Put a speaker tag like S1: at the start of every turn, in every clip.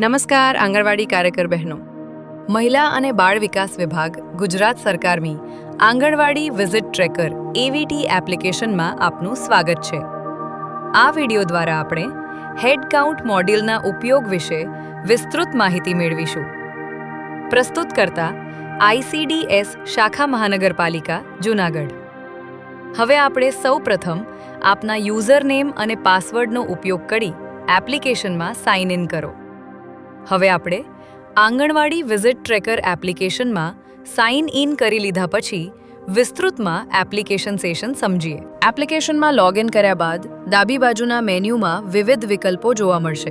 S1: નમસ્કાર, આંગણવાડી કાર્યકર બહેનો. મહિલા અને બાળ વિકાસ વિભાગ, ગુજરાત સરકારની આંગણવાડી વિઝિટ ટ્રેકર એવીટી એપ્લિકેશનમાં આપનું સ્વાગત છે. આ વિડિયો દ્વારા આપણે હેડ કાઉન્ટ મોડ્યુલના ઉપયોગ વિશે વિસ્તૃત માહિતી મેળવીશું. પ્રસ્તુત કરતા આઈસીડીએસ શાખા મહાનગરપાલિકા, જૂનાગઢ. હવે આપણે સૌ પ્રથમ આપના યુઝરનેમ અને પાસવર્ડનો ઉપયોગ કરી એપ્લિકેશનમાં સાઇન ઇન કરો. હવે આપણે આંગણવાડી વિઝિટ ટ્રેકર એપ્લિકેશનમાં સાઇન ઇન કરી લીધા પછી વિસ્તૃતમાં એપ્લિકેશન સેશન સમજીએ. એપ્લિકેશનમાં લોગિન કર્યા બાદ ડાબી બાજુના મેન્યુમાં વિવિધ વિકલ્પો જોવા મળશે.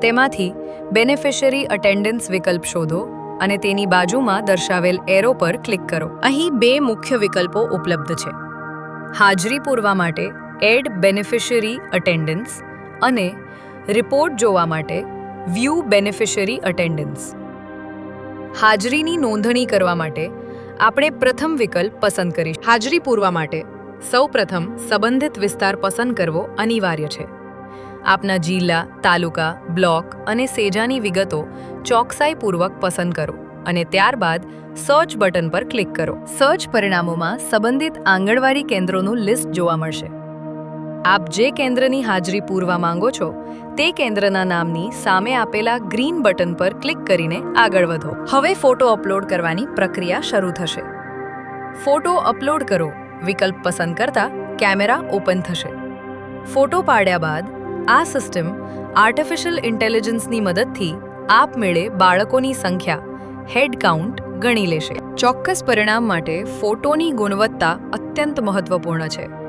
S1: તેમાંથી બેનિફિશિયરી અટેન્ડન્સ વિકલ્પ શોધો અને તેની બાજુમાં દર્શાવેલ એરો પર ક્લિક કરો. અહીં બે મુખ્ય વિકલ્પો ઉપલબ્ધ છે. હાજરી પૂરવા માટે એડ બેનિફિશિયરી અટેન્ડન્સ અને રિપોર્ટ જોવા માટે વ્યૂ બેનિફિશરી અટેન્ડન્સ હાજરીની નોંધણી કરવા માટે આપણે પ્રથમ વિકલ્પ પસંદ કરીશું. હાજરી પૂરવા માટે સૌપ્રથમ સંબંધિત વિસ્તાર પસંદ કરવો અનિવાર્ય છે. આપના જિલ્લા, તાલુકા, બ્લોક અને સેજાની વિગતો ચોકસાઈપૂર્વક પસંદ કરો અને ત્યારબાદ સર્ચ બટન પર ક્લિક કરો. સર્ચ પરિણામોમાં સંબંધિત આંગણવાડી કેન્દ્રોનું લિસ્ટ જોવા મળશે. આપ જે કેન્દ્રની હાજરી પૂરવા માંગો છો, તે કેન્દ્રના નામની સામે આપેલા ગ્રીન બટન પર ક્લિક કરીને આગળ વધો. હવે ફોટો અપલોડ કરવાની પ્રક્રિયા શરૂ થશે. ફોટો અપલોડ કરો. વિકલ્પ પસંદ કરતા કેમેરા ઓપન થશે. ફોટો પાડ્યા બાદ આ સિસ્ટમ આર્ટિફિશિયલ ઇન્ટેલિજન્સની મદદથી આપમેળે બાળકોની સંખ્યા, હેડ કાઉન્ટ ગણી લેશે. ચોક્કસ પરિણામ માટે ફોટોની ગુણવત્તા અત્યંત મહત્વપૂર્ણ છે.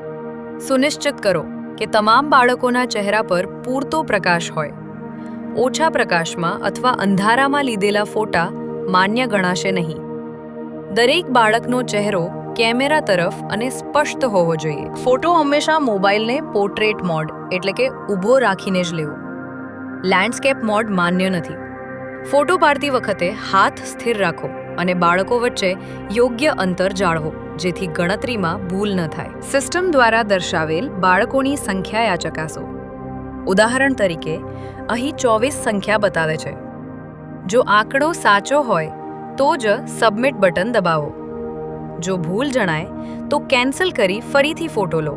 S1: સુનિશ્ચિત કરો કે તમામ બાળકોના ચહેરા પર પૂરતો પ્રકાશ હોય. ઓછા પ્રકાશમાં અથવા અંધારામાં લીધેલા ફોટા માન્ય ગણાશે નહીં. દરેક બાળકનો ચહેરો કેમેરા તરફ અને સ્પષ્ટ હોવો જોઈએ. ફોટો હંમેશા મોબાઈલને પોર્ટ્રેટ મોડ, એટલે કે ઊભો રાખીને જ લેવો. લેન્ડસ્કેપ મોડ માન્ય નથી. ફોટો પાડતી વખતે હાથ સ્થિર રાખો અને બાળકો વચ્ચે યોગ્ય અંતર જાળવો. જેથી ગણતરીમાં ભૂલ ન થાય. સિસ્ટમ દ્વારા દર્શાવેલ બાળકોની સંખ્યા આ ચકાસો ઉદાહરણ તરીકે, અહીં ચોવીસ સંખ્યા બતાવે છે. જો આંકડો સાચો હોય, તો જ સબમિટ બટન દબાવો. જો ભૂલ જણાય, તો કેન્સલ કરી ફરીથી ફોટો લો.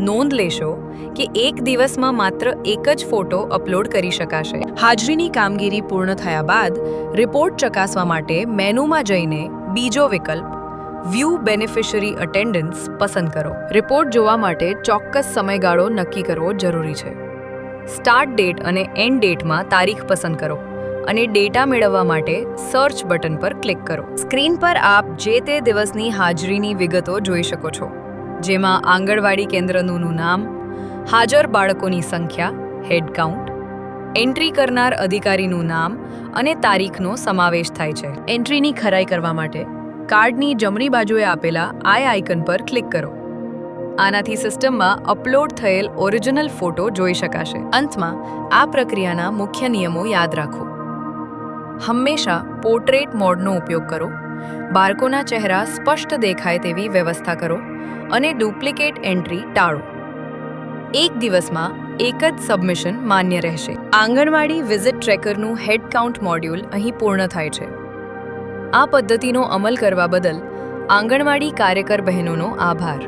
S1: નોંધ લેશો કે એક દિવસમાં માત્ર એક જ ફોટો અપલોડ કરી શકાશે. હાજરીની કામગીરી પૂર્ણ થયા બાદ, રિપોર્ટ ચકાસવા માટે મેનુમાં જઈને બીજો વિકલ્પ વ્યૂ બેનિફિશરી અટેન્ડન્સ પસંદ કરો. રિપોર્ટ જોવા માટે ચોક્કસ સમયગાળો નક્કી કરવો જરૂરી છે. સ્ટાર્ટ ડેટ અને એન્ડ ડેટમાં તારીખ પસંદ કરો અને ડેટા મેળવવા માટે સર્ચ બટન પર ક્લિક કરો. સ્ક્રીન પર આપ જે તે દિવસની હાજરીની વિગતો જોઈ શકો છો, જેમાં આંગણવાડી કેન્દ્રનું નામ, હાજર બાળકોની સંખ્યા હેડ કાઉન્ટ એન્ટ્રી કરનાર અધિકારીનું નામ અને તારીખનો સમાવેશ થાય છે. એન્ટ્રીની ખરાઈ કરવા માટે કાર્ડની જમણી બાજુએ આપેલા આઈ આઇકન પર ક્લિક કરો. આનાથી સિસ્ટમમાં અપલોડ થયેલ ઓરિજિનલ ફોટો જોઈ શકાશે. અંતમાં, આ પ્રક્રિયાના મુખ્ય નિયમો યાદ રાખો. હંમેશા પોર્ટ્રેટ મોડનો ઉપયોગ કરો. બાળકોના ચહેરા સ્પષ્ટ દેખાય તેવી વ્યવસ્થા કરો અને ડુપ્લિકેટ એન્ટ્રી ટાળો. એક દિવસમાં એક જ સબમિશન માન્ય રહેશે. આંગણવાડી વિઝિટ ટ્રેકરનું હેડ કાઉન્ટ મોડ્યુલ અહીં પૂર્ણ થાય છે. આ પદ્ધતિનો અમલ કરવા બદલ આંગણવાડી કાર્યકર બહેનોનો આભાર.